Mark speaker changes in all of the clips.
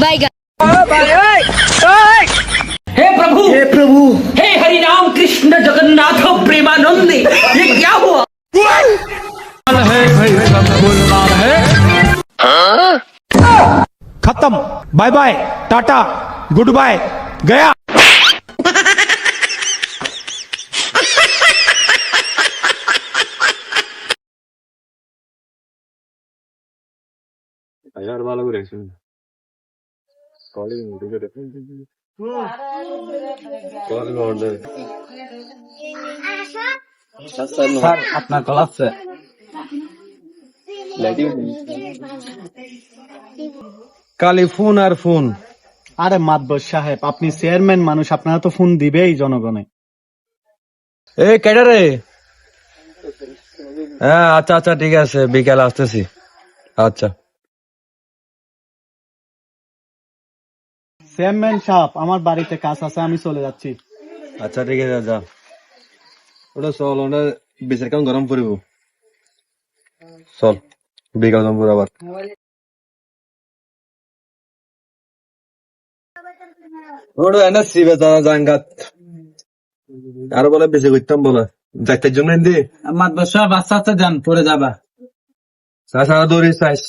Speaker 1: Bye
Speaker 2: हे प्रभु। हे प्रभु। हे हरि राम कृष्ण जगन्नाथ प्रेमानंद ये क्या हुआ?
Speaker 3: है खत्म। Bye bye tata good bye गया।
Speaker 4: हज़ार वाला को रेसिंग
Speaker 5: স্যার আপনার কল আছে
Speaker 4: কালি ফোন আর ফোন।
Speaker 6: আরে মাতবর সাহেব আপনি চেয়ারম্যান মানুষ আপনারা তো ফোন দিবেই জনগণে।
Speaker 4: এ কেডা রে? হ্যাঁ আচ্ছা আচ্ছা ঠিক আছে বিকালে আসতেছি। আচ্ছা।
Speaker 6: চেয়ারম্যান সাহেব আমার বাড়িতে কাজ আছে আমি চলে যাচ্ছি।
Speaker 4: আচ্ছা ঠিক আছে যা। ওটা চল ওটা বেচার কেমন গরম পড়িব। চল বিকাল জমপুর আবার। ওটা এনে সিবে তারা জাঙ্গাত। আরও বলে বেশি করতাম বলে। যাইতের জন্য এনে
Speaker 5: সাহেব আস্তে আস্তে যান পরে যাবা।
Speaker 4: সারা দৌড়ি চাইস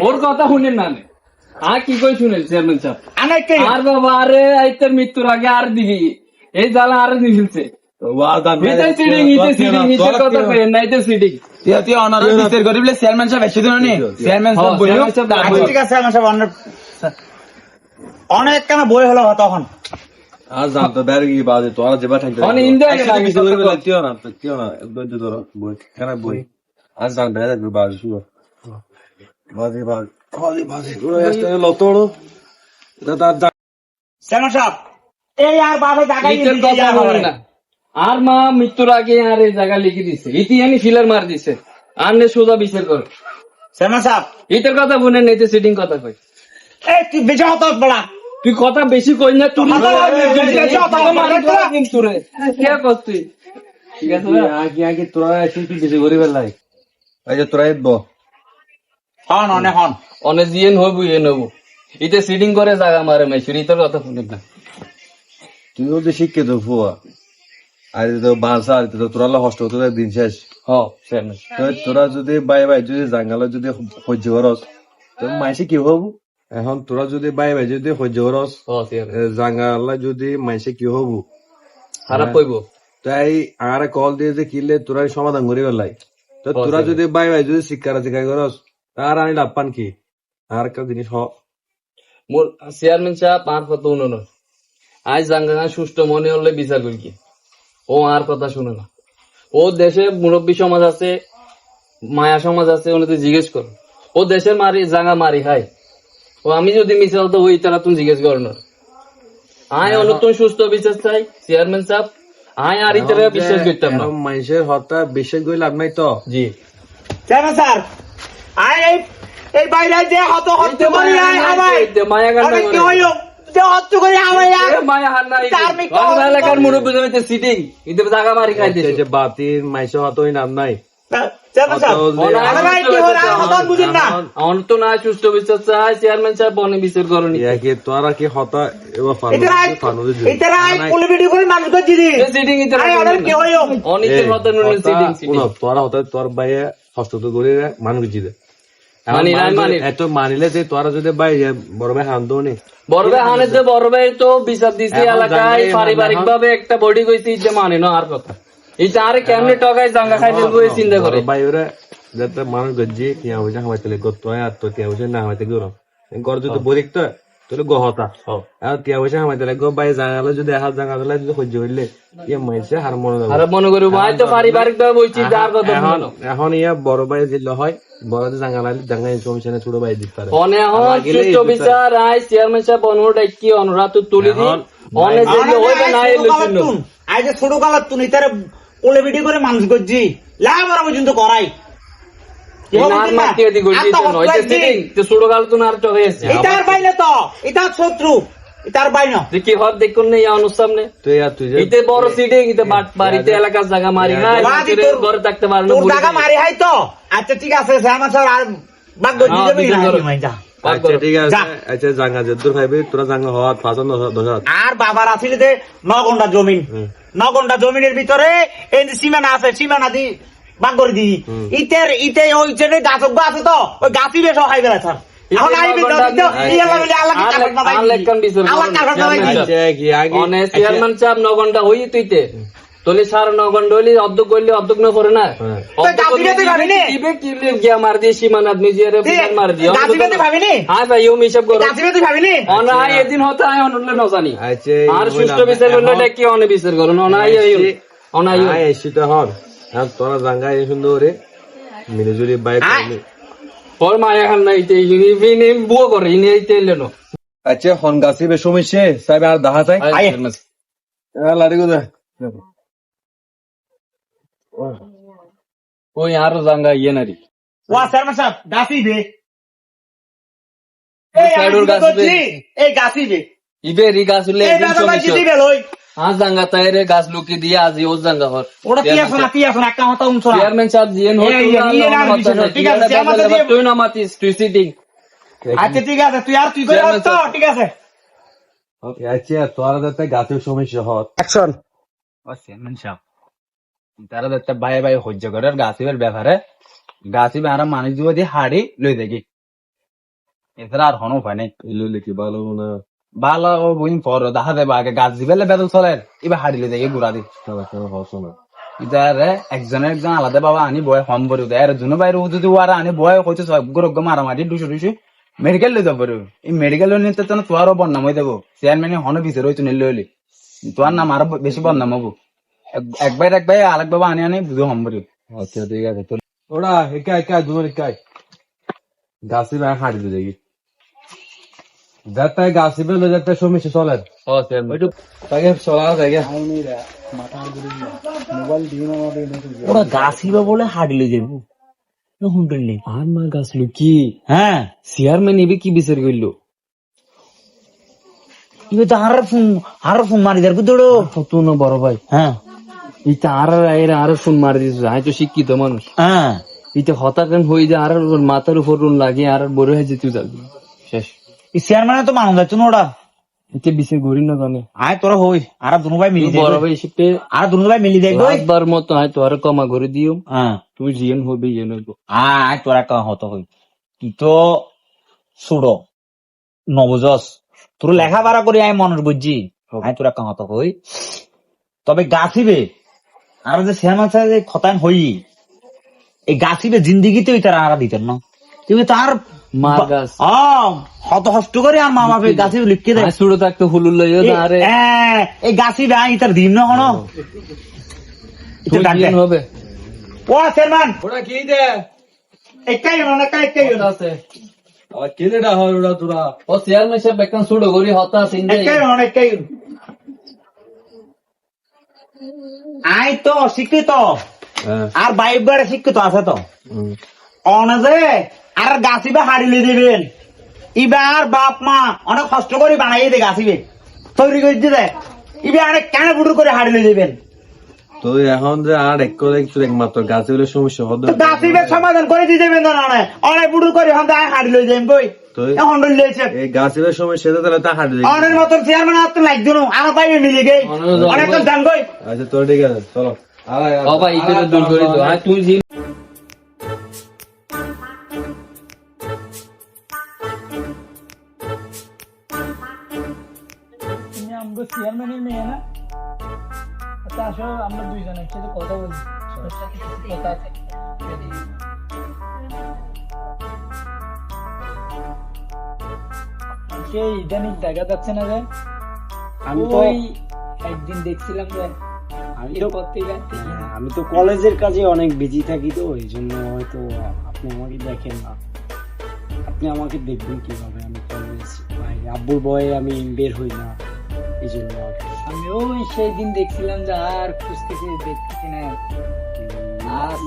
Speaker 5: ওর কথা শুনেন না। আর কি কই শুনেন চেয়ারম্যান সাহেব? আর বাবা আরে আইতের মৃত্যুর আগে আর দিবি। এই জ্বালা আর নিফিলছে
Speaker 7: চেয়ারম্যান সাহেব
Speaker 6: অনেক অনেক কেন বই হলো তখন
Speaker 4: আজ জানতো বের কি বাজে তোরা যেবা থাকতে
Speaker 5: অন ইন্দে আগে লাগে
Speaker 4: কিছু বলে কিও না কিও না একদম তো ধরো বই কেন বই আজ জান বের কি বাজে শুনো বাজে বাজে বাজে বাজে ওরা এসে লতড়ো এটা তার
Speaker 6: সাহেব এই আর বাপে জায়গায়
Speaker 5: ইতের কথা বলেন না আর মা মৃত্যুর আগে আর এই জায়গা লিখে দিছে। ইতি আনি ফিলার মার দিছে। আর নে সোজা বিচার কর।
Speaker 6: চেয়ারম্যান সাহেব।
Speaker 5: ইতের কথা বলেন না ইতে সিডিং কথা কই
Speaker 6: এই তুই বেজা হতো বড়া
Speaker 5: তুই কথা বেশি কই না তুই
Speaker 6: বল,
Speaker 5: কিন্তু রে। কে কস তুই? ঠিক আছে?
Speaker 4: আগে আগে তোরা কি বেশি করে বেলাই। এই যে তোরা এদব
Speaker 6: হন অনেক হন।
Speaker 5: অনে জিয়েন হইব ইয়ে নেব। ইতে সিডিং করে জায়গা মারে মাইছুর ইতের কথা শুনিস না।
Speaker 4: তুইও যে শিক্ষিত ফুয়া। আর তো বাসা আর তো তোরা হস্ত হতো দিন শেষ।
Speaker 5: হ চেয়ারম্যান
Speaker 4: তো তোরা যদি বাই বাই যদি জাঙ্গালে যদি সহ্য করস তো মাইসে কি হব? এখন তোরা যদি বাই বাই যদি সহ্য করস জাঙ্গালে যদি মাইসে কি হব?
Speaker 5: খারাপ কইব।
Speaker 4: তাই আর কল দিয়ে যে কিনলে তোরা সমাধান করি পেলাই তো তোরা যদি বাই বাই যদি শিক্ষার শিক্ষা করস তার আমি লাভ পান কি? আর একটা জিনিস হ।
Speaker 5: মোর চেয়ারম্যান সাহেব আর কথা উনো না আজ জাঙ্গা সুষ্ঠ মনে হলে বিচার করি কি? ও আর কথা শুনে না। ও দেশে মুরব্বী সমাজ আছে মায়া সমাজ আছে ওনাতে জিজ্ঞেস কর। ও দেশের মারি জাঙ্গা মারি খাই ও আমি যদি মিশাল তো ওই তারা তুমি জিজ্ঞেস কর না। আয় নতুন সুস্থ বিচার চাই চেয়ারম্যান সাহেব। আয় আর ইতারা বিশ্বাস করতাম না।
Speaker 4: মানুষের হত্যা বিশ্বাস করে লাভ নাই তো।
Speaker 5: জি।
Speaker 6: চেয়ারম্যান স্যার আই এই বাইরে যে হত আমায়
Speaker 5: মায়া গান
Speaker 4: বাতির মাইসে হতই নাম নাই।
Speaker 6: চেয়ারম্যান স্যার
Speaker 4: অত-
Speaker 6: আরে ভাই কি হলো? আর হত বুঝিন না।
Speaker 5: আমার তো না সুস্থ বিচার চাই চেয়ারম্যান সাহেব বনে বিচার করনি
Speaker 4: তোরা কি হতা তোরা হতা তোর বাইয়ে হস্ত করে মানুষ জিদে। এত মানিলে যে তোরা যদি বড় ভাই হান দোনি
Speaker 5: বড় ভাই হানে যে বড় ভাই তো বিচার দিছে
Speaker 4: এখন
Speaker 5: এলাকায় পারিবারিক ভাবে একটা বডি কইছে যে মানে না আর কথা। এই আরে কেমনে টকায় জাঙ্গা খাই দেবো এই চিন্তা করে।
Speaker 4: ভাই ওরা যাতে মানুষ গজ্জি কিয়া হইছে হামাইতে গত হয় আর তো কিয়া হইছে না হামাইতে গরম। গর যদি বরিক তো তোলে গহতা। আর কিয়া হইছে হামাইতে লে গো ভাই জাঙ্গালে যদি হাত জাঙ্গালে যদি সহ্য হইলে ইয়া মাইছে হার মনে যাবে।
Speaker 5: আর মনে করি ভাই তো পারিবারিক ভাবে বইছি যার কথা
Speaker 4: এখন এখন ইয়া বড় ভাই দিলে হয় বড় জাঙ্গালে জাঙ্গাই সমস্যা ছোট ভাই দিতে পারে
Speaker 5: অনে এখন সুস্থ বিচার আয় চেয়ারম্যান সাহেব অনুরোধ কি অনুরাধ তুলি দি অনে যে হইবে না এলো শুনো
Speaker 6: আই যে ছোট কালার তুন ইতারে কোলে ভিডিও করে মানুষ করছি লাভারা পর্যন্ত করাই শত্রু এটার বাইন
Speaker 5: কি হর দেখুন নেই অনুর সামনে।
Speaker 4: তুই আর তুই
Speaker 5: ইতে বড় সিটিং ইতে বাট বাড়িতে এলাকার জায়গা মারি না ঘরে থাকতে পারে না
Speaker 6: তোর
Speaker 5: বলে
Speaker 6: টাকা
Speaker 5: দিই।
Speaker 6: মারি হাই তো? আচ্ছা ঠিক আছে স্যার আর
Speaker 5: হ্যাঁ,
Speaker 6: না
Speaker 4: আচ্ছা ঠিক আছে। আচ্ছা জাঙ্গা তোরা জাঙ্গা হওয়ার
Speaker 6: বাবার আছিল যে ন ঘণ্টা জমিন। ন ঘণ্টা জমিনের ভিতরে এই সীমানা আছে সীমানা দি বাগ করে দি ইতের ইতে ওই যে গাছ আছে তো ওই গাছই বেশ হাই বেলা স্যার। এখন আইবি তো আল্লাহ
Speaker 5: চেয়ারম্যান সাহেব হই তুইতে। তোলে সার করলে অর্ধেক না করে না? দিবে কি গিয়া মার দিয়ে সীমান আদমি বিমান মার? হ্যাঁ ভাই হিসাব করো। অনাই এদিন হতে আয় অনলে নজানি।
Speaker 4: আচ্ছা
Speaker 5: আর সুষ্ঠু বিচার করলে কি অনে বিচার করো? অনাই অনাই
Speaker 4: হন। আর তোরা জাঙ্গা এই সুন্দর রে মিলে জুলি বাইক।
Speaker 5: ওর মায়া খান না ইতে ইনি বুয়ো করে ইনি ইতে এলেনো
Speaker 4: আচ্ছা হন গাছি বে সমস্যা সাহেব আর দেখা যায়
Speaker 6: আয়।
Speaker 4: লাড়ি গো
Speaker 5: ওই আরও জাঙ্গা ইয়ে নারি।
Speaker 6: ওয়া স্যার সাহেব গাছি বে। এই
Speaker 5: গাছি বে। ইবে রি গাছ উলে
Speaker 6: এই দাদা ভাই বেল ওই।
Speaker 5: আজ জাঙ্গা তাইরে গাছ লুকি দিয়ে আজ ও জাঙ্গা হর
Speaker 6: ওটা কি আছে কি আছে একটা কথা উনছো
Speaker 5: চেয়ারম্যান সাহেব জিএন
Speaker 6: না। ঠিক আছে, চেয়ারম্যান
Speaker 5: তুই না মাতিস তুই সিটিং
Speaker 6: আচ্ছা ঠিক আছে তুই আর তুই করে
Speaker 5: চেয়ারম্যান
Speaker 6: তো ঠিক আছে।
Speaker 4: আচ্ছা তোরা যাতে গাছের সমস্যা হত
Speaker 6: অ্যাকশন
Speaker 7: ও চেয়ারম্যান সাহেব। তারা দেখতে বাই বাই সহ্য করে আর গাছিবের ব্যাপারে। গাছিবে আর মানুষ দিব দিয়ে হাড়ি লই দেখি। এছাড়া আর হনো উপায় নেই।
Speaker 4: ইলু লিখি ভালো না
Speaker 7: ভালো ও বুঝিন পর দেখা দেবে আগে গাছ দিবেলে বেদল চলে এবার লই দেখি গুড়া দি
Speaker 4: তারা কেন হস না
Speaker 7: ইতারে একজনের একজন আলাদা বাবা আনি বয় হম বরি দেয় আর দুনো বাইরে যদি ওয়ারা আনি বয় কইতে সব গরগ মারামারি দুশো দুশো মেডিকেল লই যাব এই মেডিকেল নিতে তো তোয়ারও বদনাম হয়ে দেবো চেয়ারম্যান হন ভিতরে হইতো নিলে হইলি তোর নাম আরও বেশি বদনাম হব এক- একবার একবার আরেক বাবা আনি আনি বুঝো হম বরি
Speaker 4: আচ্ছা ঠিক আছে ওরা একা একা দুজন একাই গাছি হাঁটি দিয়ে দেখি যাতে গাছি বে যাতে চলে। তাকে চলা যায়
Speaker 6: ওরা গাছি বা বলে হাড়িলে যাব। হুন্ডল নেই
Speaker 5: আর মা গাছ লুকি
Speaker 6: হ্যাঁ
Speaker 5: চেয়ারম্যান ইবে কি বিচার করল
Speaker 6: ইবে তো আর ফোন আর ফোন মারি দেয় দৌড়ো
Speaker 5: কত না বড় ভাই।
Speaker 6: হ্যাঁ
Speaker 5: ইতে আর এর আর ফোন মারি তো শিক্ষিত মানুষ।
Speaker 6: হ্যাঁ
Speaker 5: ইতে হতাকান হয়ে যায় আর মাথার উপর লাগে আর বড় হয়ে যেতে যাবি। শেষ।
Speaker 6: চেয়ারম্যানে তো মানুষ যাচ্ছে না ওরা
Speaker 5: ইতে বিছে ঘুরি না জানে
Speaker 6: আয় তোরা হই আর দুনো ভাই মিলি
Speaker 5: বড় ভাই শিখতে
Speaker 6: আর দুনো ভাই মিলি
Speaker 5: একবার মতো আয় কমা করে দিও।
Speaker 6: হ্যাঁ
Speaker 5: তুই জিয়েন হবে নইব
Speaker 6: আয় তোরা কা হতো হই তুই তো সুড়ো নবজস তোর লেখাপড়া করে আয় মনের বুঝছি আয় তোরা কা হতো হই তবে গাছিবে আর যে শ্যামা যে খতান হই এই গাছিবে জিন্দিগিতে ওই তারা আরা দিতেন না। তুমি তার
Speaker 5: মার গাছ।
Speaker 6: আ, হত হষ্ট করে আর মা বাপে গাছি লিখকে দেয়
Speaker 5: ছোট থাকতে হুলুল লইও না আরে।
Speaker 6: এই গাছি ভাই তার দিন না হনো
Speaker 5: তুই হবে।
Speaker 6: ও চেয়ারম্যান।
Speaker 4: ওরা কি দে?
Speaker 6: একাই হনো একাই একাই
Speaker 5: আছে
Speaker 4: আবার কেনে ডা হয় ওরা তোরা
Speaker 5: ও চেয়ারম্যান সাহেব একদম ছোট করি হতা
Speaker 6: একাই হনো একাই আই তো শিক্ষিত
Speaker 4: হ্যাঁ।
Speaker 6: আর বাইক বাড়ে শিক্ষিত আছে তো। অনজে আর গাছি গাছিবে হারিলে দিবেন। ইবার বাপ মা অনেক কষ্ট করে বানাই দে গাছিবে তৈরি করে দিবে ইবে অনেক কেন বুটুর করে হারিলে দিবেন
Speaker 4: তো এখন যে আর এক করে একটু একমাত্র গাছে হলে সমস্যা
Speaker 6: তো গাছিবে সমাধান করে দিতে দেবেন না অনেক করে হন তাই হারিলে যাবেন বই
Speaker 4: তো
Speaker 6: এখন লইছে
Speaker 4: এই গাছে হলে সমস্যা তাহলে তা হাঁটি দেখি
Speaker 6: অনের চেয়ারম্যান আর তো লাগ দিন আমার পাইবে মিলে গই
Speaker 5: অনেক জন
Speaker 6: অনেক
Speaker 5: বই।
Speaker 6: জান গই
Speaker 4: আচ্ছা তোর ঠিক আছে চলো। আয়, আয়,
Speaker 5: ও ভাই ইতে দূর করে দাও তুই
Speaker 1: চেয়ারম্যানের মেয়ে না। আচ্ছা আসো আমরা দুইজন একসাথে কথা কিছু কথা আছে। কে ইদানিং দেখা যাচ্ছে না যে
Speaker 8: আমি তো
Speaker 1: একদিন দেখছিলাম যে
Speaker 8: আমি তো
Speaker 1: পত্রিকায়
Speaker 8: আমি তো কলেজের কাজে অনেক বিজি থাকি তো এই জন্য হয়তো আপনি আমাকে দেখেন না। আপনি আমাকে দেখবেন কীভাবে আমি কলেজ ভাই আব্বুর বয়ে আমি বের হই না। এই জন্য আর কি।
Speaker 1: সেই দিন দেখছিলাম যে আর খুঁজতেছি দেখতেছি না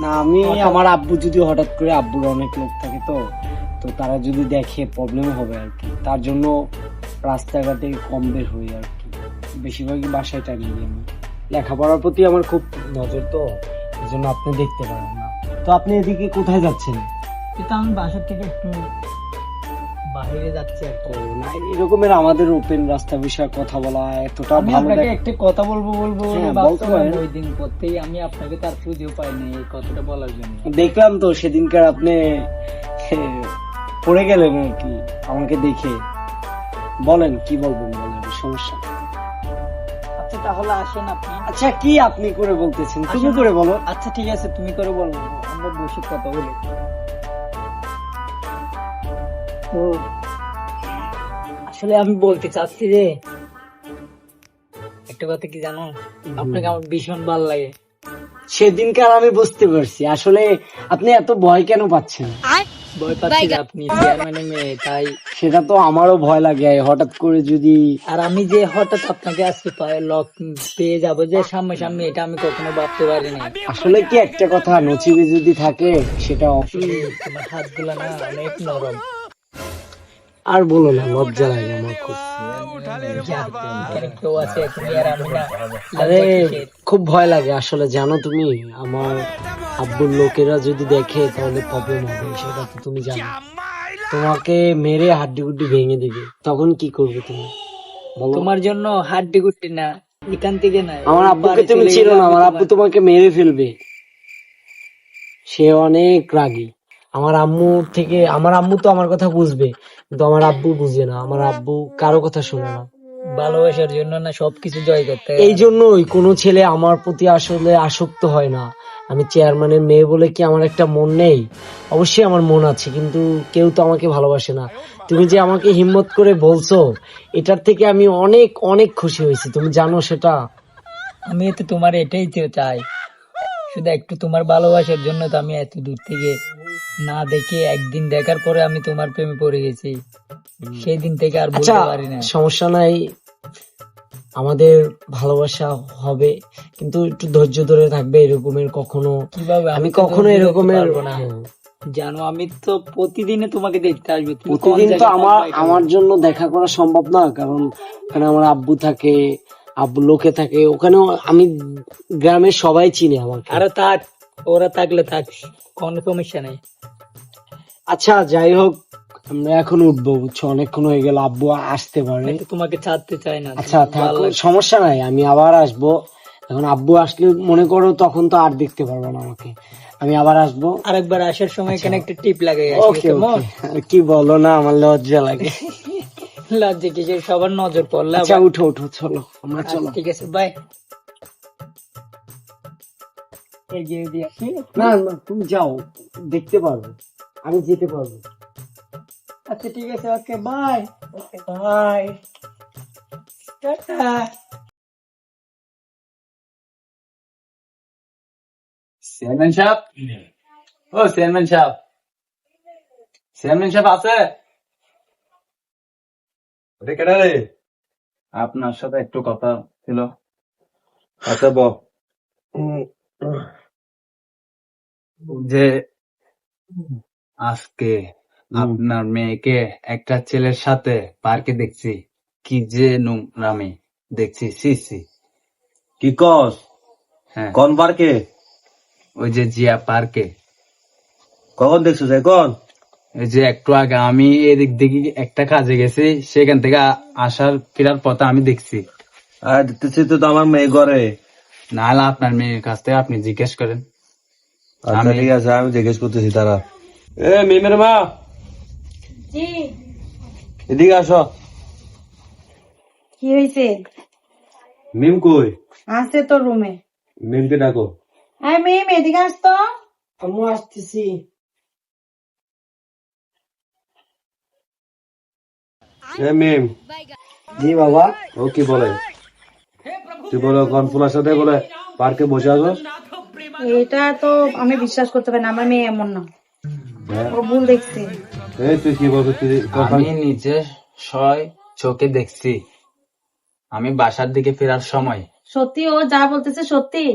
Speaker 8: না আমি আমার আব্বু যদি হঠাৎ করে আব্বুর অনেক লোক থাকে তো তো তারা যদি দেখে প্রবলেম হবে আর কি। তার জন্য রাস্তাঘাটে কম বের হই আর কি। বেশিরভাগই বাসায় টানিয়ে আমি। লেখাপড়ার প্রতি আমার খুব নজর তো এই জন্য আপনি দেখতে পারেন না। তো আপনি এদিকে কোথায় যাচ্ছেন?
Speaker 1: কিন্তু আমি বাসার থেকে একটু বাইরে যাচ্ছি আর কি।
Speaker 8: না এরকমের আমাদের ওপেন রাস্তা বিষয়ে কথা বলা এতটা ভালো
Speaker 1: আপনাকে একটা কথা বলব বলব বলে
Speaker 8: হ্যাঁ।
Speaker 1: ওই দিন করতেই আমি আপনাকে তার পাইনি এই কথাটা বলার জন্য।
Speaker 8: দেখলাম তো সেদিনকার আপনি পড়ে গেলেন আর কি আমাকে দেখে। বলেন কি বলবেন বলেন সমস্যা
Speaker 1: আচ্ছা তাহলে আসেন আপনি।
Speaker 8: আচ্ছা কি আপনি করে বলতেছেন? তুমি করে বলো।
Speaker 1: আচ্ছা ঠিক আছে তুমি করে বলো। আমরা বসে কথা বলি। আসলে আমি বলতে চাচ্ছি যে একটা কথা কি জানো? আপনাকে আমার ভীষণ ভালো লাগে।
Speaker 8: সেদিনকার আমি বুঝতে পারছি আসলে আপনি এত ভয় কেন পাচ্ছেন?
Speaker 1: ভয় পাচ্ছি যে আপনি চেয়ারম্যানের মেয়ে তাই
Speaker 8: সেটা তো আমারও ভয় লাগে হঠাৎ করে যদি
Speaker 1: আর আমি যে হঠাৎ আপনাকে আজকে পায়ে লক পেয়ে যাব যে সামনে সামনে এটা আমি কখনো ভাবতে পারিনি
Speaker 8: আসলে কি একটা কথা নচিবে যদি থাকে সেটা
Speaker 1: তোমার হাতগুলো না অনেক নরম।
Speaker 8: আর বলো না লজ্জা লাগে আমার খুব।
Speaker 1: আর
Speaker 8: খুব ভয় লাগে আসলে জানো তুমি আমার আব্বুর লোকেরা যদি দেখে তাহলে প্রবলেম হবে সেটা তো তুমি জানো। তোমাকে মেরে হাড্ডি গুড্ডি ভেঙে দিবে তখন কি করবে তুমি?
Speaker 1: তোমার জন্য হাড্ডি গুড্ডি না এখান থেকে না
Speaker 8: আমার আব্বুকে তুমি চিনো না আমার আব্বু তোমাকে মেরে ফেলবে। সে অনেক রাগী। আমার আম্মু থেকে আমার আম্মু তো আমার কথা বুঝবে। কিন্তু আমার আব্বু বুঝে না আমার আব্বু কারও কথা শোনে না।
Speaker 1: ভালোবাসার জন্য না সবকিছু জয় করতে।
Speaker 8: এই জন্যই কোনো ছেলে আমার প্রতি আসলে আসক্ত হয় না। আমি চেয়ারম্যানের মেয়ে বলে কি আমার একটা মন নেই? অবশ্যই আমার মন আছে কিন্তু কেউ তো আমাকে ভালোবাসে না। তুমি যে আমাকে হিম্মত করে বলছো এটার থেকে আমি অনেক অনেক খুশি হয়েছি। তুমি জানো সেটা?
Speaker 1: আমি তো তোমার এটাই তো চাই। শুধু একটু তোমার ভালোবাসার জন্য তো আমি এত দূর থেকে না দেখে একদিন দেখার পরে আমি তোমার প্রেমে পড়ে গেছি। সেই দিন থেকে আর
Speaker 8: আচ্ছা
Speaker 1: বলতে পারি না।
Speaker 8: সমস্যা নাই। আমাদের ভালোবাসা হবে কিন্তু একটু ধৈর্য ধরে থাকবে এরকমের কখনো।
Speaker 1: কীভাবে?
Speaker 8: আমি কখনো এরকমের
Speaker 1: না। জানো আমি তো প্রতিদিনে তোমাকে দেখতে আসব।
Speaker 8: প্রতিদিন তো আমার আমার জন্য দেখা করা সম্ভব না কারণ ওখানে আমার আব্বু থাকে আব্বু লোকে থাকে ওখানেও আমি গ্রামের সবাই চিনি আমাকে।
Speaker 1: আরে থাক ওরা থাকলে থাক কোনো সমস্যা নেই।
Speaker 8: আচ্ছা যাই হোক আমরা এখন উঠবো বুঝছ? অনেকক্ষণ হয়ে গেল আব্বু আসতে পারে
Speaker 1: আমি তো তোমাকে ছাড়তে চাই না
Speaker 8: আচ্ছা থাক সমস্যা নাই আমি আবার আসব। এখন আব্বু আসলে মনে করো তখন তো আর দেখতে পারব না আমাকে। আমি আবার আসব।
Speaker 1: আরেকবার আসার সময় এখানে একটা টিপ লাগাই আসবে
Speaker 8: ওকে কি বলো না আমার লজ্জা লাগে।
Speaker 1: লজ্জা কিসের? সবার নজর পড়লে
Speaker 8: আচ্ছা উঠো উঠো চলো আমরা চলো।
Speaker 1: ঠিক আছে বাই এগিয়ে দিয়ে আসি।
Speaker 8: না না তুমি যাও দেখতে পারবে আমি যেতে পারব।
Speaker 1: আচ্ছা ঠিক আছে okay bye okay bye tata.
Speaker 7: Chairman সাহেব? ও চেয়ারম্যান সাহেব। চেয়ারম্যান সাহেব আছে?
Speaker 4: ওটা কেডা রে?
Speaker 7: আপনার সাথে একটু কথা ছিল।
Speaker 4: আচ্ছা ব।
Speaker 7: যে আজকে আপনার মেয়েকে একটা ছেলের সাথে পার্কে দেখছি। কি যে নোংরামি। দেখছি সি সি
Speaker 4: কি কস?
Speaker 7: হ্যাঁ।
Speaker 4: কোন পার্কে?
Speaker 7: ওই যে জিয়া পার্কে।
Speaker 4: কখন দেখছ এখন?
Speaker 7: এই যে একটু আগে আমি এদিক দিকে একটা কাজে গেছি সেখান থেকে আসার ফেরার পথে আমি দেখছি।
Speaker 4: আর দেখতেছি তো আমার মেয়ে ঘরে।
Speaker 7: নাহলে আপনার মেয়ের কাছ থেকে আপনি জিজ্ঞেস করেন।
Speaker 4: আচ্ছা
Speaker 7: আমি-
Speaker 4: ঠিক আছে আমি জিজ্ঞেস করতেছি তারা। এ মিমের মা।
Speaker 9: জি।
Speaker 4: এদিকে আসো।
Speaker 9: কি হয়েছে
Speaker 4: মিম কই?
Speaker 9: আছে তো রুমে।
Speaker 4: মিমকে ডাকো।
Speaker 9: আই মেম এদিকে আসতো
Speaker 8: আমি আসতেছি।
Speaker 4: মিম।
Speaker 8: জি বাবা।
Speaker 4: ও কি বলে? তুই বলো কোন ফুলার সাথে বলে পার্কে বসে আছো?
Speaker 9: এটা তো আমি বিশ্বাস করতে পারি না আমার মেয়ে এমন না। ও ভুল দেখছি।
Speaker 4: এই তুই কি বলবি
Speaker 7: আমি নিজে ছয় চোখে দেখছি। আমি বাসার দিকে ফেরার সময়।
Speaker 9: সত্যি ও যা বলতেছে সত্যি?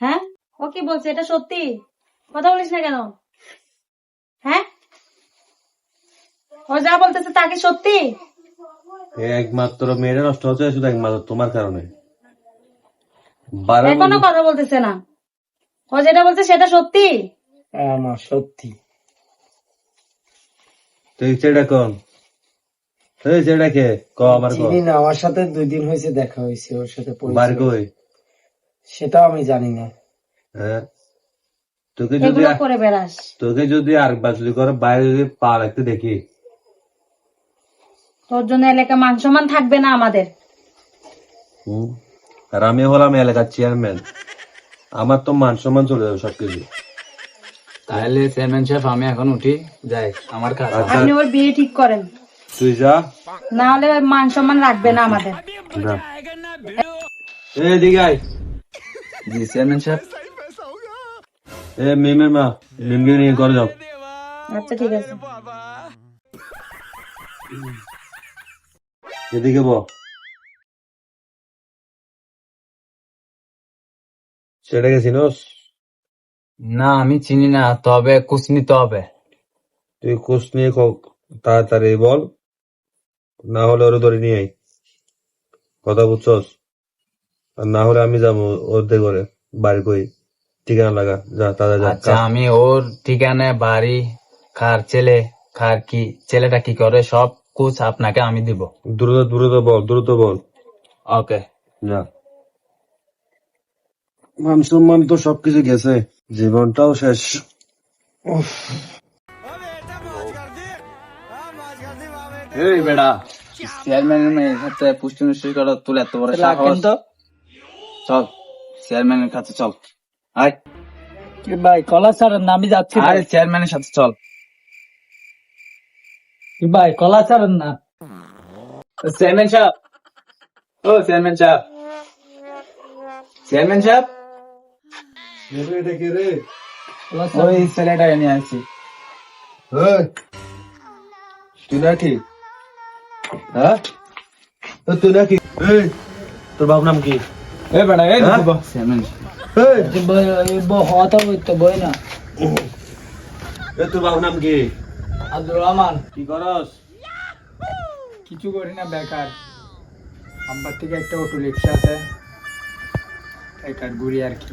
Speaker 9: হ্যাঁ? ও কি বলছে? এটা সত্যি? কথা বলিস না কেন? হ্যাঁ? ও যা বলতেছে তা কি সত্যি?
Speaker 4: একমাত্র মেয়েটা নষ্ট হচ্ছে শুধু একমাত্র তোমার কারণে।
Speaker 9: কথা বলতেছে না। ও যেটা বলছে সেটা সত্যি?
Speaker 8: হ্যাঁ মা সত্যি।
Speaker 4: তুই সেটা কোন? তুই সেটা কে? ক আমার ক।
Speaker 8: চিনি না আমার সাথে দুই দিন হয়েছে দেখা হয়েছে ওর সাথে
Speaker 4: বার কই?
Speaker 8: সেটাও আমি জানি না।
Speaker 4: হ্যাঁ। তোকে যদি
Speaker 9: করে বেড়াস।
Speaker 4: তোকে যদি আরেকবার যদি করে বাইরে যদি পা রাখতে দেখি।
Speaker 9: তোর জন্য এলাকা মান সম্মান থাকবে না আমাদের।
Speaker 4: হুম। আর আমি হলাম এলাকার চেয়ারম্যান আমার তো মান সম্মান চলে যাবে সবকিছু।
Speaker 7: তাহলে চেয়ারম্যান সাহেব আমি এখন উঠি যাই আমার কাজ।
Speaker 9: আপনি ওর বিয়ে ঠিক করেন।
Speaker 4: তুই যা।
Speaker 9: না হলে মান সম্মান রাখবে না আমাদের।
Speaker 4: যা। এ দিগাই
Speaker 7: জি চেয়ারম্যান সাহেব।
Speaker 4: এ মিমের মা মিমকে নিয়ে করে যাও।
Speaker 9: আচ্ছা ঠিক আছে।
Speaker 4: এদিকে বল। সেটা গেছিনস
Speaker 7: না আমি চিনি না তবে কুছ নিতে হবে।
Speaker 4: তুই কোচ নিয়ে ক- তাড়াতাড়ি বল না হলে ওরে ধরে নিয়ে আই কথা বুঝছস? আর না হলে আমি যাব ওদের করে বাড়ি কই? ঠিকানা লাগা যা তাদের যা
Speaker 7: আচ্ছা আমি ওর ঠিকানা বাড়ি কার ছেলে কার কি ছেলেটা কি করে সব কুছ আপনাকে আমি দিব।
Speaker 4: দ্রুত দ্রুত বল দ্রুত বল।
Speaker 7: ওকে।
Speaker 4: যা। মান সম্মান তো সবকিছু গেছে। জীবনটাও শেষ।
Speaker 7: এই বেড়া চেয়ারম্যানের মেয়ের সাথে পুষ্টি মুষ্টি করে তুলে এত বড় সাহস। চল চেয়ারম্যানের কাছে চল। আয়।
Speaker 1: কি ভাই কলা যাচ্ছি
Speaker 7: আরে চেয়ারম্যানের সাথে চল।
Speaker 1: কি ভাই কলা না।
Speaker 7: চেয়ারম্যান সাহেব। ও চেয়ারম্যান সাহেব। চেয়ারম্যান সাহেব।
Speaker 1: কলা ছাড়েন।
Speaker 7: ওই ছেলেটাকে নিয়ে আসছি
Speaker 4: তুই নাকি হ্যাঁ? তুই নাকি তোর বাবু নাম কি?
Speaker 7: এই বেড়া এই
Speaker 4: হ্যাঁ? তোর বাবু নাম কি?
Speaker 1: আব্দুর রহমান।
Speaker 4: কি করস?
Speaker 8: কিছু করি না বেকার। আব্বার থেকে একটা অটো রিক্সা আছে। ঘুরি আর কি।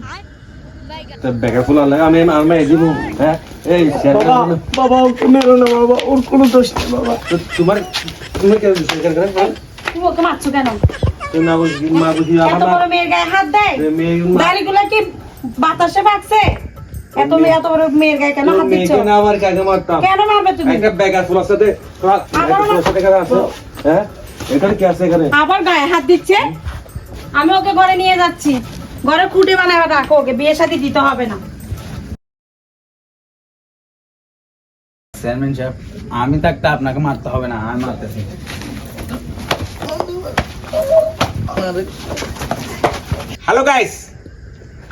Speaker 4: ফুল আনলে আমি আমি দিব হ্যাঁ? এই
Speaker 8: বাবা ওকে মেরো না বাবা ওর কোনো দোষ নেই বাবা।
Speaker 4: তোমার তুমি কেন করে
Speaker 9: তুমি ওকে মারছো কেন?
Speaker 4: তুই না বুঝি মা বুঝি
Speaker 9: এত বড় মেয়ের গায়ে হাত দেয়? দাড়িগুলো কি বাতাসে ভাগছে? এত মেয়ে এত বড় মেয়ের গায়ে কেন হাত দিচ্ছ?
Speaker 4: মেয়েকে না আমার কাকে মারতাম।
Speaker 9: কেন মারবে তুমি?
Speaker 4: একটা ফুল আছে দে
Speaker 9: আমার
Speaker 4: ফুল আছে হ্যাঁ? এখানে কি আছে এখানে?
Speaker 9: আবার গায়ে হাত দিচ্ছে? আমি ওকে ঘরে নিয়ে যাচ্ছি। ঘরে খুঁটে বানায় রাখো ওকে বিয়ে সাথে দিতে হবে না।
Speaker 7: চেয়ারম্যান সাহেব, আমি থাকতে আপনাকে মারতে হবে না, আমি মারতেছি।
Speaker 3: হ্যালো গাইস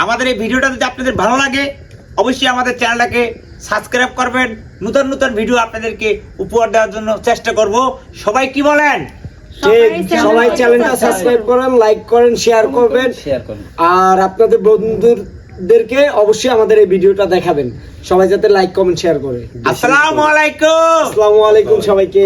Speaker 3: আমাদের এই ভিডিওটা যদি আপনাদের ভালো লাগে, অবশ্যই আমাদের চ্যানেলটাকে সাবস্ক্রাইব করবেন। নতুন নতুন ভিডিও আপনাদেরকে উপহার দেওয়ার জন্য চেষ্টা করব। সবাই কি বলেন?
Speaker 8: সবাই চ্যানেলটা সাবস্ক্রাইব করেন লাইক করেন শেয়ার করবেন। আর আপনাদের বন্ধুদেরকে অবশ্যই আমাদের এই ভিডিওটা দেখাবেন। সবাই যাতে লাইক কমেন্ট শেয়ার করে।
Speaker 3: আসসালামু আলাইকুম।
Speaker 8: আসসালামু আলাইকুম সবাইকে।